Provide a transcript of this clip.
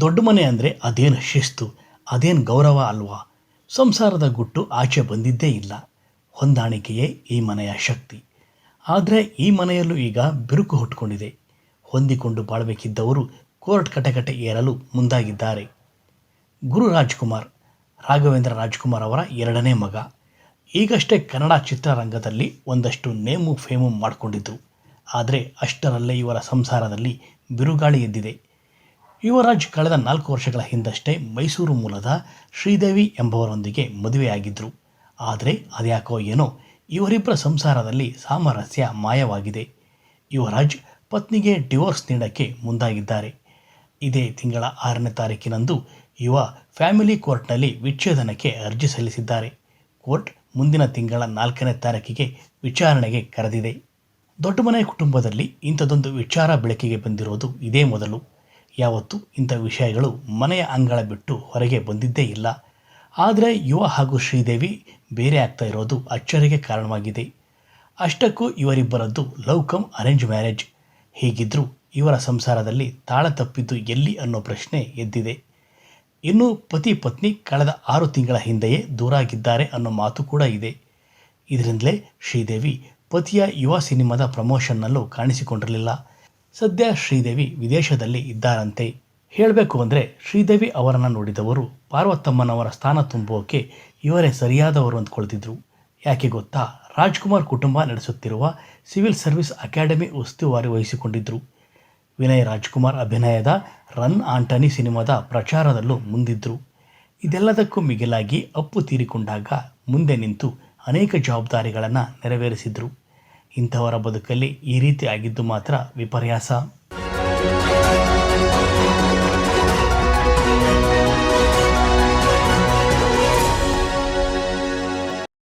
ದೊಡ್ಡ ಮನೆ ಅಂದರೆ ಅದೇನು ಶಿಸ್ತು, ಅದೇನು ಗೌರವ ಅಲ್ವಾ? ಸಂಸಾರದ ಗುಟ್ಟು ಆಚೆ ಬಂದಿದ್ದೇ ಇಲ್ಲ. ಹೊಂದಾಣಿಕೆಯೇ ಈ ಮನೆಯ ಶಕ್ತಿ. ಆದರೆ ಈ ಮನೆಯಲ್ಲೂ ಈಗ ಬಿರುಕು ಹುಟ್ಟುಕೊಂಡಿದೆ ಹೊಂದಿಕೊಂಡು ಬಾಳಬೇಕಿದ್ದವರು ಕೋರ್ಟ್ ಕಟಕಟೆ ಏರಲು ಮುಂದಾಗಿದ್ದಾರೆ. ಗುರು ರಾಜ್ಕುಮಾರ್, ರಾಘವೇಂದ್ರ ರಾಜ್ಕುಮಾರ್ ಅವರ ಎರಡನೇ ಮಗ. ಈಗಷ್ಟೇ ಕನ್ನಡ ಚಿತ್ರರಂಗದಲ್ಲಿ ಒಂದಷ್ಟು ನೇಮು ಫೇಮು ಮಾಡಿಕೊಂಡಿದ್ದು. ಆದರೆ ಅಷ್ಟರಲ್ಲೇ ಇವರ ಸಂಸಾರದಲ್ಲಿ ಬಿರುಗಾಳಿ ಎದ್ದಿದೆ. ಯುವರಾಜ್ ಕಳೆದ ನಾಲ್ಕು ವರ್ಷಗಳ ಹಿಂದಷ್ಟೇ ಮೈಸೂರು ಮೂಲದ ಶ್ರೀದೇವಿ ಎಂಬವರೊಂದಿಗೆ ಮದುವೆಯಾಗಿದ್ದರು. ಆದರೆ ಅದ್ಯಾಕೋ ಏನೋ ಇವರಿಬ್ಬರ ಸಂಸಾರದಲ್ಲಿ ಸಾಮರಸ್ಯ ಮಾಯವಾಗಿದೆ. ಯುವರಾಜ್ ಪತ್ನಿಗೆ ಡಿವೋರ್ಸ್ ನೀಡಕ್ಕೆ ಮುಂದಾಗಿದ್ದಾರೆ. ಇದೇ ತಿಂಗಳ ಆರನೇ ತಾರೀಕಿನಂದು ಯುವ ಫ್ಯಾಮಿಲಿ ಕೋರ್ಟ್ನಲ್ಲಿ ವಿಚ್ಛೇದನಕ್ಕೆ ಅರ್ಜಿ ಸಲ್ಲಿಸಿದ್ದಾರೆ. ಕೋರ್ಟ್ ಮುಂದಿನ ತಿಂಗಳ ನಾಲ್ಕನೇ ತಾರೀಕಿಗೆ ವಿಚಾರಣೆಗೆ ಕರೆದಿದೆ. ದೊಡ್ಡ ಮನೆ ಕುಟುಂಬದಲ್ಲಿ ಇಂಥದೊಂದು ವಿಚಾರ ಬೆಳಕಿಗೆ ಬಂದಿರೋದು ಇದೇ ಮೊದಲು. ಯಾವತ್ತೂ ಇಂಥ ವಿಷಯಗಳು ಮನೆಯ ಅಂಗಳ ಬಿಟ್ಟು ಹೊರಗೆ ಬಂದಿದ್ದೇ ಇಲ್ಲ. ಆದರೆ ಯುವ ಹಾಗೂ ಶ್ರೀದೇವಿ ಬೇರೆ ಆಗ್ತಾ ಇರೋದು ಅಚ್ಚರಿಗೆ ಕಾರಣವಾಗಿದೆ. ಅಷ್ಟಕ್ಕೂ ಇವರಿಬ್ಬರದ್ದು ಲವ್ ಕಮ್ ಅರೇಂಜ್ ಮ್ಯಾರೇಜ್. ಹೀಗಿದ್ದರೂ ಇವರ ಸಂಸಾರದಲ್ಲಿ ತಾಳ ತಪ್ಪಿದ್ದು ಎಲ್ಲಿ ಅನ್ನೋ ಪ್ರಶ್ನೆ ಎದ್ದಿದೆ. ಇನ್ನು ಪತಿ ಪತ್ನಿ ಕಳೆದ ಆರು ತಿಂಗಳ ಹಿಂದೆಯೇ ದೂರಾಗಿದ್ದಾರೆ ಅನ್ನೋ ಮಾತು ಕೂಡ ಇದೆ. ಇದರಿಂದಲೇ ಶ್ರೀದೇವಿ ಪತಿಯ ಯುವ ಸಿನಿಮಾದ ಪ್ರಮೋಷನ್ನಲ್ಲೂ ಕಾಣಿಸಿಕೊಂಡಿರಲಿಲ್ಲ. ಸದ್ಯ ಶ್ರೀದೇವಿ ವಿದೇಶದಲ್ಲಿ ಇದ್ದಾರಂತೆ. ಹೇಳಬೇಕು ಅಂದರೆ ಶ್ರೀದೇವಿ ಅವರನ್ನು ನೋಡಿದವರು ಪಾರ್ವತಮ್ಮನವರ ಸ್ಥಾನ ತುಂಬೋಕೆ ಇವರೇ ಸರಿಯಾದವರು ಅಂದ್ಕೊಳ್ತಿದ್ರು. ಯಾಕೆ ಗೊತ್ತಾ? ರಾಜ್ಕುಮಾರ್ ಕುಟುಂಬ ನಡೆಸುತ್ತಿರುವ ಸಿವಿಲ್ ಸರ್ವಿಸ್ ಅಕಾಡೆಮಿ ಉಸ್ತುವಾರಿ ವಹಿಸಿಕೊಂಡಿದ್ದರು ವಿನಯ್ ರಾಜ್ಕುಮಾರ್ ಅಭಿನಯದ ರನ್ ಆಂಟನಿ ಸಿನಿಮಾದ ಪ್ರಚಾರದಲ್ಲೂ ಮುಂದಿದ್ದರು ಇದೆಲ್ಲದಕ್ಕೂ ಮಿಗಿಲಾಗಿ ಅಪ್ಪು ತೀರಿಕೊಂಡಾಗ ಮುಂದೆ ನಿಂತು ಅನೇಕ ಜವಾಬ್ದಾರಿಗಳನ್ನು ನೆರವೇರಿಸಿದರು. ಇಂಥವರ ಬದುಕಲ್ಲಿ ಈ ರೀತಿ ಆಗಿದ್ದು ಮಾತ್ರ ವಿಪರ್ಯಾಸ.